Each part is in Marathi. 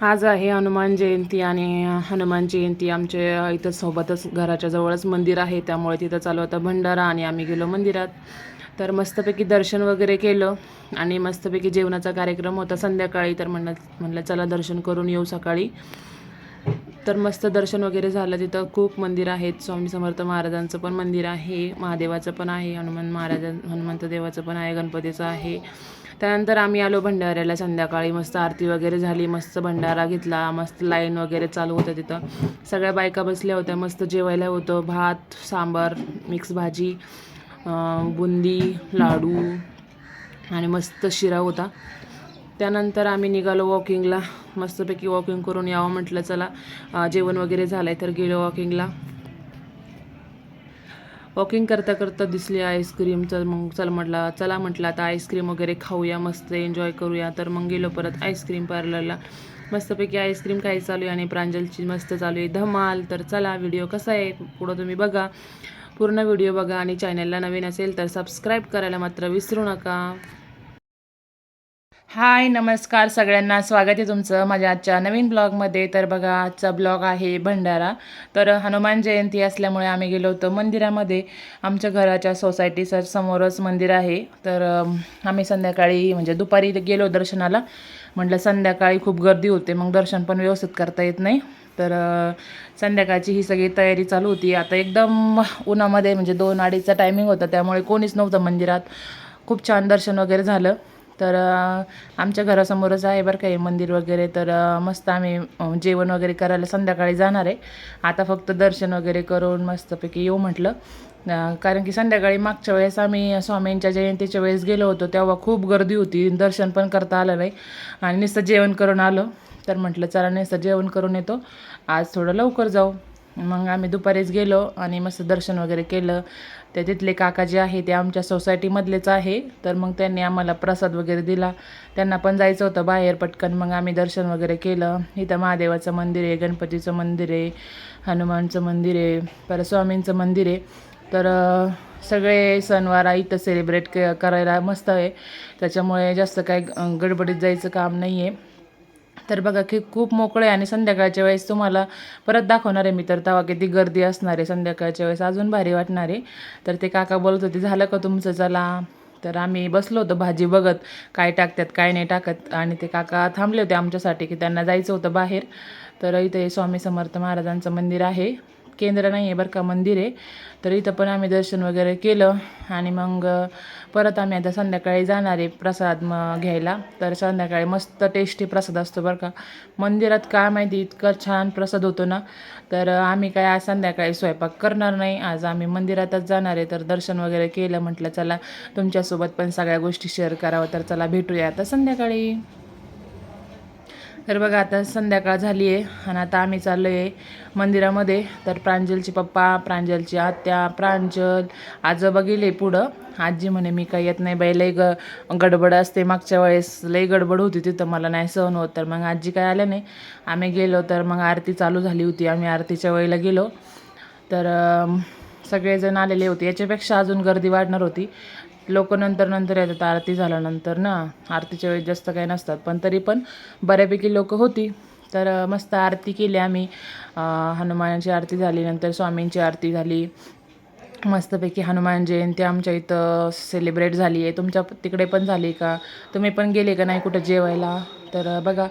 आज आहे हनुमान जयंती आणि हनुमान जयंती आमच्या इथं सोबतच घराच्या जवळच मंदिर आहे. त्यामुळे तिथं चालू होता भंडारा आणि आम्ही गेलो मंदिरात. तर मस्तपैकी दर्शन वगैरे केलं आणि मस्तपैकी जेवणाचा कार्यक्रम होता संध्याकाळी. तर म्हणलं म्हणलं चला दर्शन करून येऊ सकाळी. तर मस्त दर्शन वगैरे झालं तिथं. खूप मंदिर आहेत. स्वामी समर्थ महाराजांचं पण मंदिर आहे. महादेवाचं पण आहे. हनुमान महाराजां हनुमंत देवाचं पण आहे. गणपतीचं आहे. त्यानंतर आम्ही आलो भंडाऱ्याला संध्याकाळी. मस्त आरती वगैरे झाली मस्त भंडारा घेतला मस्त लाईन वगैरे चालू होतं तिथं. सगळ्या बायका बसल्या होत्या मस्त जेवायला होतं. भात सांबार मिक्स भाजी बुंदी लाडू आणि मस्त शिरा होता. त्यानंतर आम्ही निघालो वॉकिंगला मस्तपैकी वॉकिंग करून यावं म्हटलं चला. जेवण वगैरे झालं आहे तर गेलो वॉकिंगला वॉकिंग करता करता दिसली आईस्क्रीम चल मग चल म्हटलं चला म्हटलं आता आईस्क्रीम वगैरे खाऊया मस्त एन्जॉय करूया. तर मग गेलो परत आईस्क्रीम पार्लरला मस्तपैकी आईस्क्रीम खायची चालू आहे आणि प्रांजलची मस्त चालू आहे. धमाल. तर चला व्हिडिओ कसा आहे? पुढं तुम्ही बघा. पूर्ण व्हिडिओ बघा आणि चॅनलला नवीन असेल तर सबस्क्राईब करायला मात्र विसरू नका. हाय नमस्कार सगळ्यांना. स्वागत आहे तुमचं माझ्या आजच्या नवीन ब्लॉगमध्ये. तर बघा आजचा ब्लॉग आहे भंडारा. तर हनुमान जयंती असल्यामुळे आम्ही गेलो होतो मंदिरामध्ये. आमच्या घराच्या सोसायटीच्या समोरच मंदिर आहे. तर आम्ही संध्याकाळी म्हणजे दुपारी गेलो दर्शनाला. म्हटलं संध्याकाळी खूप गर्दी होते मग दर्शन पण व्यवस्थित करता येत नाही. तर संध्याकाळची ही सगळी तयारी चालू होती. आता एकदम उन्हामध्ये म्हणजे दोन अडीचचा टायमिंग होता त्यामुळे कोणीच नव्हतं मंदिरात. खूप छान दर्शन वगैरे झालं. तर आमच्या घरासमोरच आहे बरं काही मंदिर वगैरे. तर मस्त आम्ही जेवण वगैरे करायला संध्याकाळी जाणार आहे. आता फक्त दर्शन वगैरे करून मस्तपैकी येऊ म्हटलं. कारण की संध्याकाळी मागच्या वेळेस आम्ही स्वामींच्या जयंतीच्या वेळेस गेलो होतो तेव्हा खूप गर्दी होती. दर्शन पण करता आलं नाही. आणि नुसतं जेवण करून आलो. तर म्हटलं चला नुसतं जेवण करून येतो. आज थोडं लवकर जाऊ. मग आम्ही दुपारीच गेलो आणि मस्त दर्शन वगैरे केलं. ते तिथले काका जे आहे ते आमच्या सोसायटीमधलेच आहे. तर मग त्यांनी आम्हाला प्रसाद वगैरे दिला. त्यांना पण जायचं होतं बाहेर पटकन. मग आम्ही दर्शन वगैरे केलं. इथं महादेवाचं मंदिर आहे गणपतीचं मंदिर आहे हनुमानचं मंदिर आहे परत स्वामींचं मंदिर आहे. तर सगळे सणवार इथं सेलिब्रेट क करायला मस्त आहे. त्याच्यामुळे जास्त काय गडबडीत जायचं काम नाही आहे तर बघा की खूप मोकळे आणि संध्याकाळच्या वेळेस तुम्हाला परत दाखवणार आहे मी तर. तेव्हा किती गर्दी असणार आहे संध्याकाळच्या वेळेस. अजून भारी वाटणार आहे. तर ते काका बोलत होते झालं का तुमचं? चला. तर आम्ही बसलो होतो भाजी बघत काय टाकतात काय नाही टाकत. आणि ते काका थांबले होते आमच्यासाठी की त्यांना जायचं होतं बाहेर. तर इथे स्वामी समर्थ महाराजांचं मंदिर आहे. केंद्र नाही आहे बरं का मंदिर आहे. तर इथं पण आम्ही दर्शन वगैरे केलं आणि मग परत आम्ही आता संध्याकाळी जाणार आहे प्रसाद मग घ्यायला. तर संध्याकाळी मस्त टेस्टी प्रसाद असतो बरं का. मंदिरात काय माहिती इतकं छान प्रसाद होतो ना. तर आम्ही काय आज संध्याकाळी स्वयंपाक करणार नाही. आज आम्ही मंदिरातच जाणार आहे. तर दर्शन वगैरे केलं म्हटलं चला तुमच्यासोबत पण सगळ्या गोष्टी शेअर करावं. तर चला भेटूया आता संध्याकाळी. तर बघा आता संध्याकाळ झाली आहे आणि आता आम्ही चाललो आहे मंदिरामध्ये. तर प्रांजलचे पप्पा प्रांजलची आत्या प्रांजल आजोबा गेले पुढं. आजी म्हणे मी काही येत नाही बाई लई ग गडबड असते. मागच्या वेळेस लई गडबड होती तिथं. मला नाही सहन होत. तर मग आजी काय आल्या नाही. आम्ही गेलो तर मग आरती चालू झाली होती. आम्ही आरतीच्या वेळेला गेलो. तर सगळेजण आलेले होते. याच्यापेक्षा अजून गर्दी वाढणार होती. लोक नंतर नंतर येतात आरती झाल्यानंतर ना आरतीच्या वेळेस जास्त काही नसतात पण तरी पण बऱ्यापैकी लोक होती. तर मस्त आरती केली आम्ही. हनुमानाची आरती झाली नंतर स्वामींची आरती झाली. मस्तपैकी हनुमान जयंती आमच्या इथं सेलिब्रेट झाली आहे. तुमच्या तिकडे पण झाली का? तुम्ही पण गेले का नाही कुठं जेवायला? तर बघा.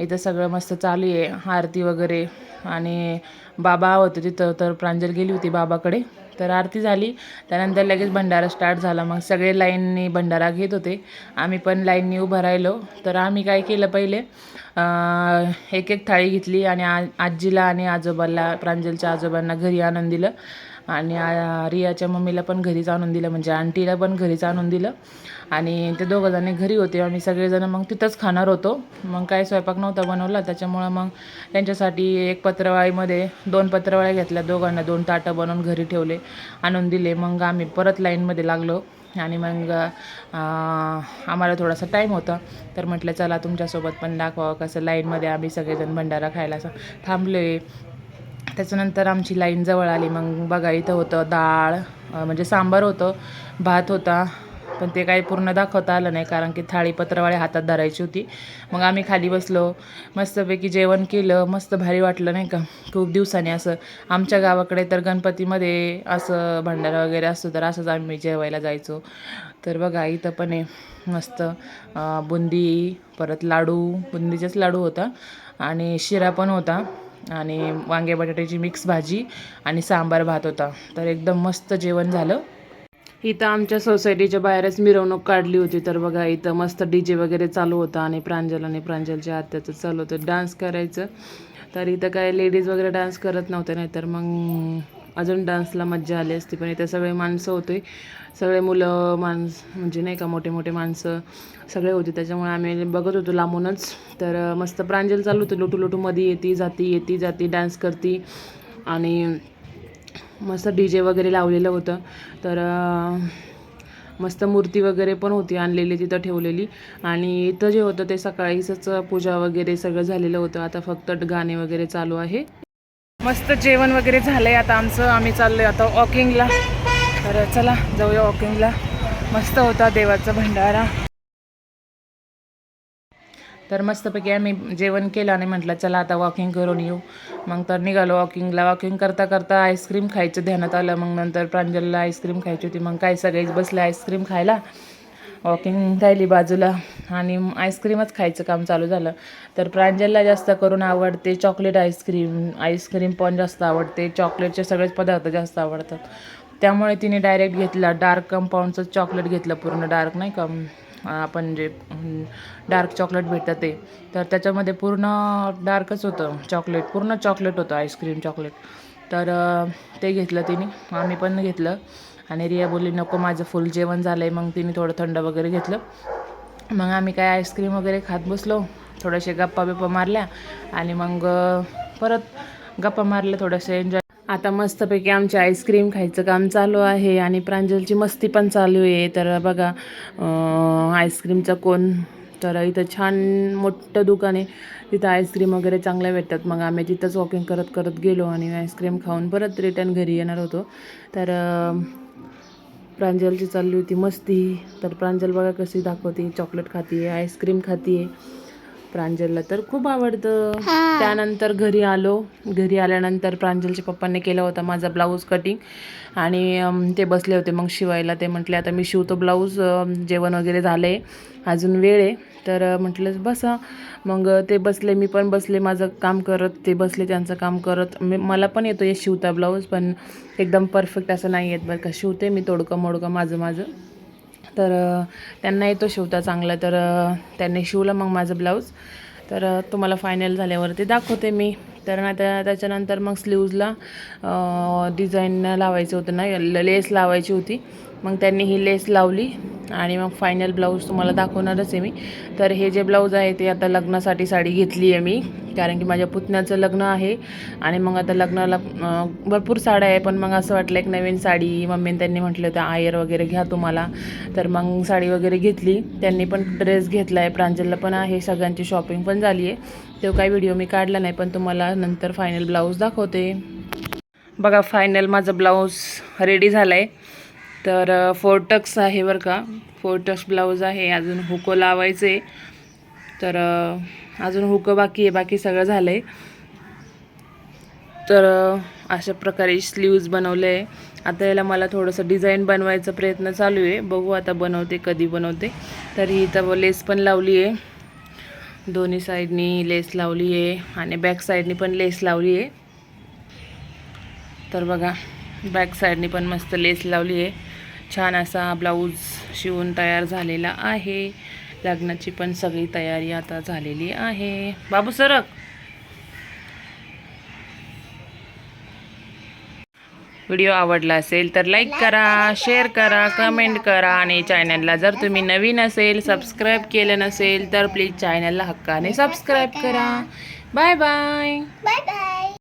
इथं सगळं मस्त चालू आहे आरती वगैरे. आणि बाबा होते तिथं तर प्रांजल गेली होती बाबाकडे. तर आरती झाली. त्यानंतर लगेच भंडारा स्टार्ट झाला. मग सगळे लाईननी भंडारा घेत होते. आम्ही पण लाईननी उभं राहिलो. तर आम्ही काय केलं पहिले एक एक थाळी घेतली आणि आ आजीला आणि आजोबाला प्रांजलच्या आजोबांना घरी आणून दिलं. आणि रियाच्या मम्मीला पण घरीच आणून दिलं म्हणजे आंटीला पण घरीच आणून दिलं. आणि ते दोघंजणी घरी होते आम्ही सगळेजण मग तिथंच खाणार होतो. मग काय स्वयंपाक नव्हता बनवला त्याच्यामुळं मग त्यांच्यासाठी एक पत्रवाळीमध्ये दोन पत्रवाळ्या घेतल्या. दोघांना दोन ताटं बनवून घरी ठेवले आणून दिले. मग आम्ही परत लाईनमध्ये लागलो. आणि मग आम्हाला थोडासा टाईम होता. तर म्हटलं चला तुमच्यासोबत पण दाखवावं कसं लाईनमध्ये आम्ही सगळेजण भंडारा खायला असं आहे त्याच्यानंतर आमची लाईन जवळ आली. मग बघा इथं होतं डाळ म्हणजे सांबार होतं भात होता पण ते काही पूर्ण दाखवता आलं नाही कारण की थाळीपत्रवाळी हातात धरायची होती. मग आम्ही खाली बसलो. मस्तपैकी जेवण केलं. मस्त भारी वाटलं नाही का? खूप दिवसांनी असं. आमच्या गावाकडे तर गणपतीमध्ये असं भंडारा वगैरे असतो तर असंच आम्ही जेवायला जायचो. तर बघा इथं पण आहे मस्त बुंदी परत लाडू बुंदीचाच लाडू होता आणि शिरा पण होता. आणि वांगे बटाट्याची मिक्स भाजी आणि सांबार भात होता. तर एकदम मस्त जेवण झालं. इथं आमच्या सोसायटीच्या बाहेरच मिरवणूक काढली होती. तर बघा इथं मस्त डी जे वगैरे चालू होता आणि प्रांजल आणि प्रांजलच्या आत्याचं चालू होतं. डान्स करायचं. तर इथं काय लेडीज वगैरे डान्स करत नव्हते नाही तर मग अजून डान्सला मज्जा आली असती पण इथं सगळे माणसं होते सगळे मुलं माणस म्हणजे नाही का मोठे मोठे माणसं सगळे होते. त्याच्यामुळे आम्ही बघत होतो लांबूनच. तर मस्त प्रांजल चालू होतं. लुटू लुटू मध्ये येती जाती येती जाती डान्स करती. आणि मस्त डी जे वगैरे लावलेलं होतं. तर मस्त मूर्ती वगैरे पण होती आणलेली तिथं ठेवलेली. आणि इथं जे होतं ते सकाळीच पूजा वगैरे सगळं झालेलं होतं. आता फक्त गाणे वगैरे चालू आहे. मस्त जेवण वगैरे झालंय. आता आमचं आम्ही चाललोय आता वॉकिंगला तर चला जाऊया वॉकिंगला मस्त होता देवाचा भंडारा. तर मस्तपैकी आम्ही जेवण केलं आणि म्हटलं चला आता वॉकिंग करून येऊ. मग तर निघालो वॉकिंगला वॉकिंग करता करता आईस्क्रीम खायचं ध्यानात आलं. मग नंतर प्रांजलला आईस्क्रीम खायची होती. मग काय सगळेच बसले आईस्क्रीम खायला. वॉकिंग राहिली बाजूला. आणि आईस्क्रीमच खायचं काम चालू झालं. तर प्रांजलला जास्त करून आवडते चॉकलेट आईस्क्रीम आईस्क्रीम पण जास्त आवडते. चॉकलेटचे सगळेच पदार्थ जास्त आवडतात. त्यामुळे तिने डायरेक्ट घेतला. डार्क कंपाऊंडचं चॉकलेट घेतलं पूर्ण. डार्क नाही का? आपण जे डार्क चॉकलेट भेटतं ते. तर त्याच्यामध्ये पूर्ण डार्कच होतं. चॉकलेट पूर्ण चॉकलेट होतं आईस्क्रीम चॉकलेट तर ते घेतलं तिने. आम्ही पण घेतलं. आणि रिया बोलली नको माझं फुल जेवण झालं आहे मग तिने थोडं थंड वगैरे घेतलं. मग आम्ही काय आईस्क्रीम वगैरे खात बसलो. थोड्याशा गप्पा बिप्पा मारल्या. आणि मग परत गप्पा मारल्या थोडंसं एन्जॉय आता मस्तपैकी आमची आईस्क्रीम खायचं काम चालू आहे आणि प्रांजलची मस्ती पण चालू आहे. तर बघा आईस्क्रीमचा आईस्क्रीमचं कोण तर इथं छान मोठं दुकान आहे. तिथं आईस्क्रीम वगैरे चांगल्या भेटतात. मग आम्ही तिथंच वॉकिंग करत करत गेलो आणि आईस्क्रीम खाऊन परत रिटर्न घरी येणार होतो. तर प्रांजलची चालली होती मस्ती. तर प्रांजल बघा कशी दाखवते. Chocolate खातीये ice cream खातीये. प्रांजलला तर खूप आवडतं. त्यानंतर घरी आलो. घरी आल्यानंतर प्रांजलच्या पप्पांनी केला होता माझा ब्लाऊज कटिंग. आणि ते बसले होते मग शिवायला. ते म्हटले आता मी शिवतो ब्लाऊज जेवण वगैरे झालं. आहे अजून वेळ आहे. तर म्हटलं बसा. मग ते बसले. मी पण बसले. माझं काम करत ते बसले त्यांचं काम करत. मी मला पण येतो आहे शिवता ब्लाऊज पण एकदम परफेक्ट असं नाही येत बरं का. शिवते मी तोडकं मोडकं माझं माझं. तर त्यांना येतो शिवता चांगला. तर त्यांनी शिवलं मग माझं ब्लाऊज. तर तुम्हाला फायनल झाल्यावरती दाखवते मी. तर आता त्याच्यानंतर मग स्लीव्जला डिझाईन लावायचं होतं ना लेस लावायची होती. मग त्यांनी ही लेस लावली आणि मग फायनल ब्लाऊज तुम्हाला दाखवणारच आहे मी. तर हे जे ब्लाऊज आहे ते आता लग्नासाठी साडी घेतली आहे मी कारण की माझ्या पुतण्याचं लग्न आहे आणि मग आता लग्नाला भरपूर साड्या आहे पण मग असं वाटलं एक नवीन साडी मम्मीने त्यांनी म्हटलं होतं आयर वगैरे घ्या तुम्हाला. तर मग साडी वगैरे घेतली. त्यांनी पण ड्रेस घेतला आहे प्रांजलला पण आहे सगळ्यांची शॉपिंग पण झाली आहे. तो काही व्हिडिओ मी काढला नाही पण तुम्हाला नंतर फायनल ब्लाऊज दाखवते. बघा फायनल माझं ब्लाऊज रेडी झाला आहे तर फोर्टक्स आहे बरं का. फोर्टक्स ब्लाऊज आहे अजून हुको लावायचं. आहे तर अजून हुकं बाकी आहे बाकी सगळं झालं आहे तर अशा प्रकारे स्लीव्ज बनवले. आहे आता याला मला थोडंसं डिझाईन बनवायचा प्रयत्न चालू आहे. बघू आता बनवते कधी बनवते. तर ही इथं लेस पण लावली आहे. दोन्ही साईडनी लेस लावली आहे आणि बॅक साईडनी पण लेस लावली आहे. तर बघा बॅक साईडनी पण मस्त लेस लावली आहे. छान असा ब्लाऊज शिवून तयार झालेला आहे. लग्नाची पण सगळी तयारी आता झालेली आहे. बाबू सरक. व्हिडिओ आवडला असेल तर लाईक करा शेअर करा कमेंट करा आणि चॅनलला जर तुम्ही नवीन असेल सबस्क्राईब केलं नसेल तर प्लीज चॅनलला हक्काने सबस्क्राईब करा. Bye bye bye bye